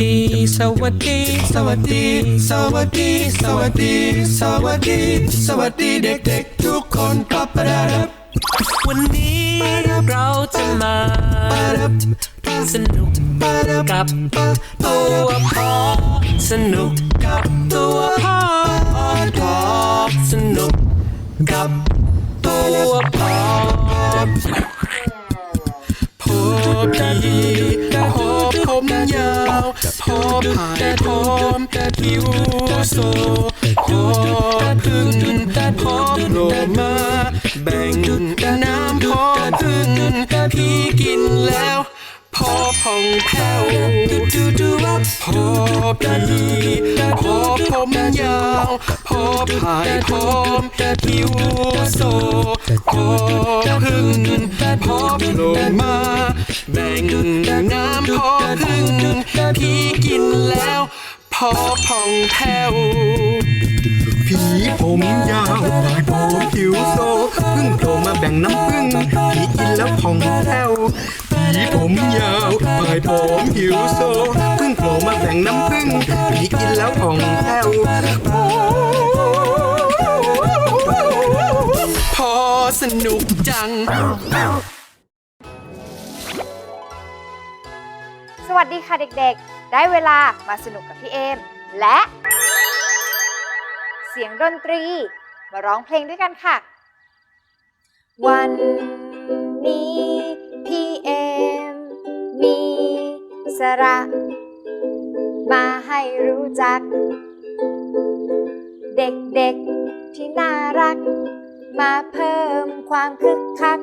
ดี สวัสดี สวัสดี สวัสดี สวัสดี สวัสดี สวัสดีเด็กๆ ทุกคนปับปะดาดับวันนี้เราจะมาสนุกกับตัวพอสนุกกับตัวพอพอสนุกกับตัวพอพอดีพอผมยาว พอผ่พร้อมผิวโซพอพึ่งพอโลมาแบ่งน้ำพอพึ่งพี่กินแล้ว องแผ้วดูดูว่าพอดีพอผมยาวพอผายพร้อมผิวโซพอพึ่งพอโผล่มาแบ่งน้ำพอพึ่งพี่กินแล้วพอผ่องแผ้วผีผมยาวปลายผมผิวโซพึ่งโผล่มาแบ่งน้ำผึ้งผีกินแล้วผ่องแผ้ว ผมยาวปลายผมผิวโซเพึ่งโผล่มาแบ่งน้ำผึ้งผีกินแล้วผ่องแผ้วพอสนุกจัง สวัสดีค่ะเด็กๆ ได้เวลามาสนุกกับพี่เอม และ เสียงดนตรี มาร้องเพลงด้วยกันค่ะ วันนี้พี่เอ สระ มาให้รู้จัก เด็กๆที่น่ารัก มาเพิ่มความคึกคัก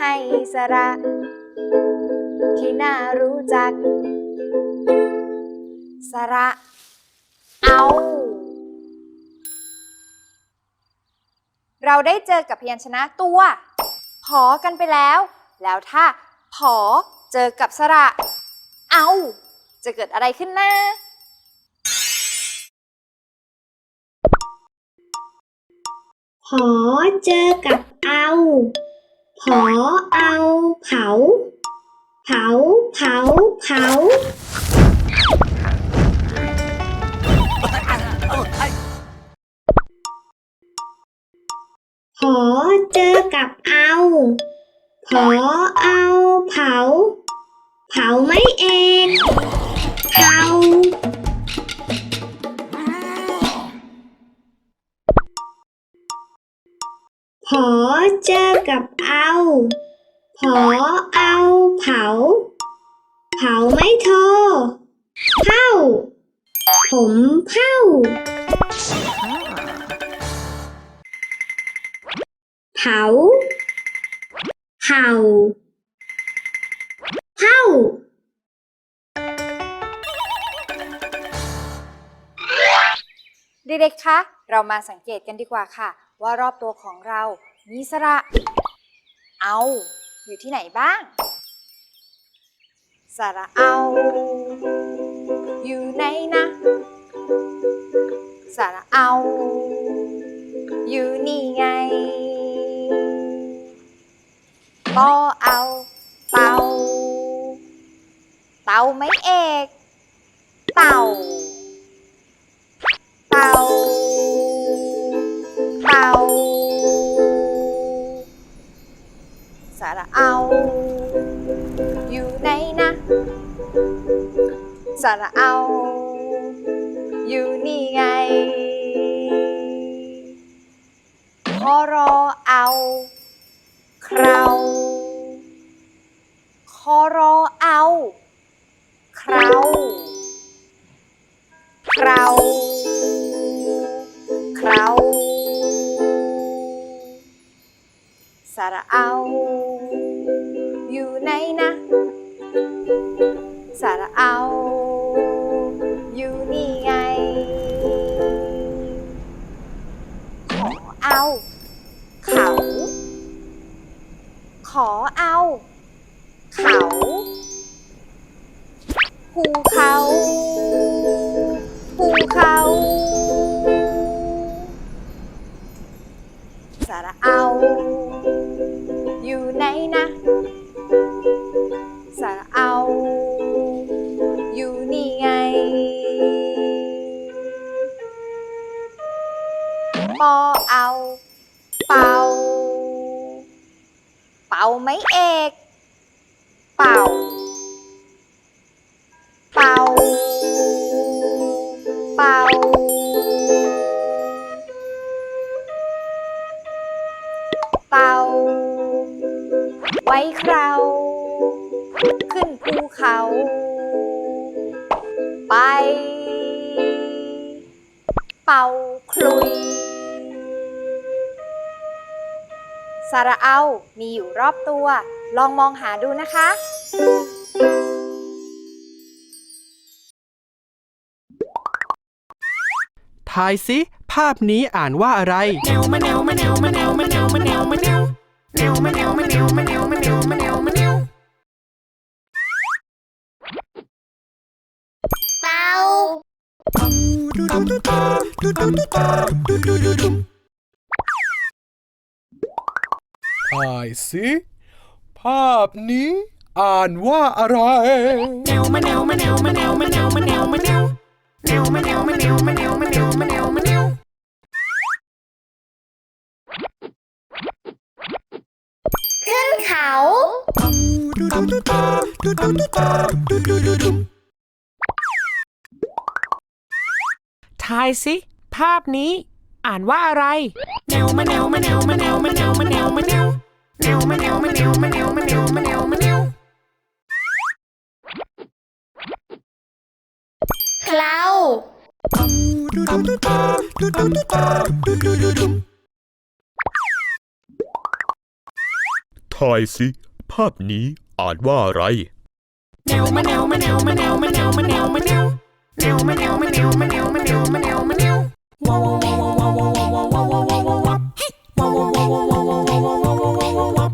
ให้สระ ที่น่ารู้จัก สระ เอาเราได้เจอกับพยัญชนะตัวพอกันไปแล้ว แล้วถ้าพอเจอกับสระ เอา จะเกิดอะไรขึ้นนะผอเจอกับเอาผอเอาเผา เผาเผาเผาผอเจอกับเอาผอเอาเผา เผาไม่เอกเผาผอเจอกับเอาผอเอาเผา เผาไม่โทเผาผมเผาเผาเห่า เด็กๆ คะ เรามาสังเกตกันดีกว่าค่ะ ว่ารอบตัวของเรามีสระ เอา อยู่ที่ไหนบ้าง สระเอา อยู่ไหนนะ สระเอา อยู่นี่ไงปอเอา เต่าเต่าไม่เอก เต่า สาระเอา อยู่นี่ไงคอรอเอาคราวคอรอเอาคราเคราเคราวสาระเอา อยู่ไหนนะสาระเอาาภูเขาสระเอา อยู่ไหนนะสระเอา อยู่นี่ไง ปอเอา เป่า เป่าไหมเอก เป่า ไว้คราวขึ้นภูเขา ไป เป่าคลุยสาระเอา มีอยู่รอบตัว ลองมองหาดูนะคะทายสิภาพนี้อ่านว่าอะไร แนวมาแนวมาแนวมาแนวมาแนวมาแนวมาแนว เนีาเอซี่ถ่ายสิภาพนี้อ่านว่าอะไรเนวมาเนวมาเนวมาเนวมาเนวมาเนวมาเนียวเนียวมาเนวมาเนวมาเนวมาเนวมาเนว ทายสิ ภาพนี้อ่านว่าอะไร แนวมาแนวมาแนวมาแนวมาแนวมาแนวมาแนวแนวมาแนวมาแนวมาแนวมาแนวมาแนวมาแนวเรา ทายสิ ภาพนี้อ่านว่าอะไร แนวมะแนวมะแนวมะแนวมะแนวมะแนวมะแนวแนวมะแนวมะแนวมะแนวมะแนวมะแนวมะแนวว้าวว้าวว้าวว้าวว้าวว้าวว้าวว้าวว้าวว้าวเฮ้ว้าวว้าวว้าวว้าวว้าวว้าวว้าวว้าวว้าว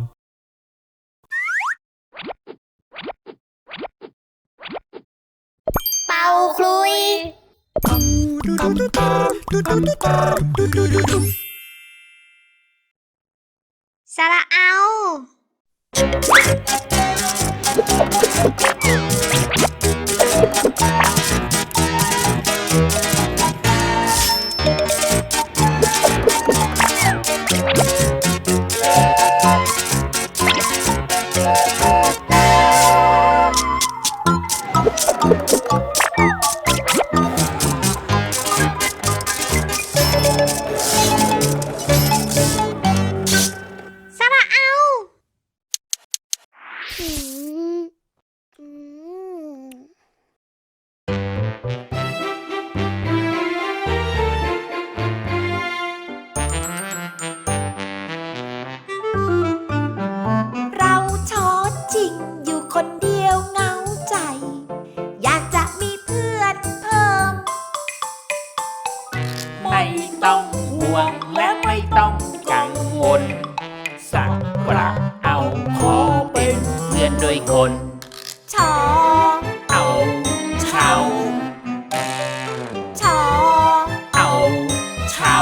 เป่าคลุยสระเอา Thank you. ไม่ต้องห่วงและไม่ต้องกังวล สักประเอาขอเป็นเพื่อนด้วยคน ชอ เอาเช้าชอ เอาเช้า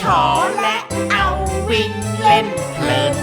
ชอและเอาวิ่งเล่นเพลิน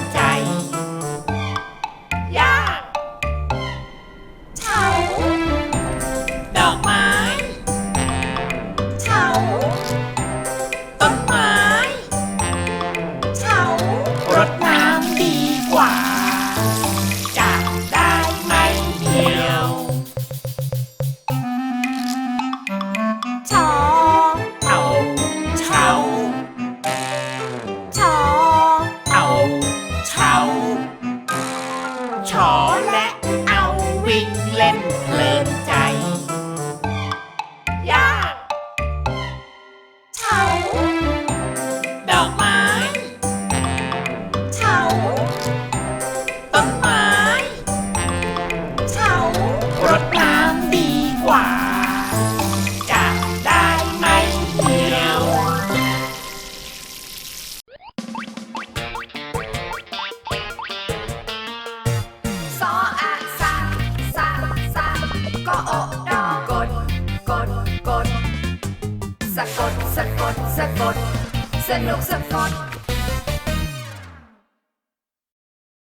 thought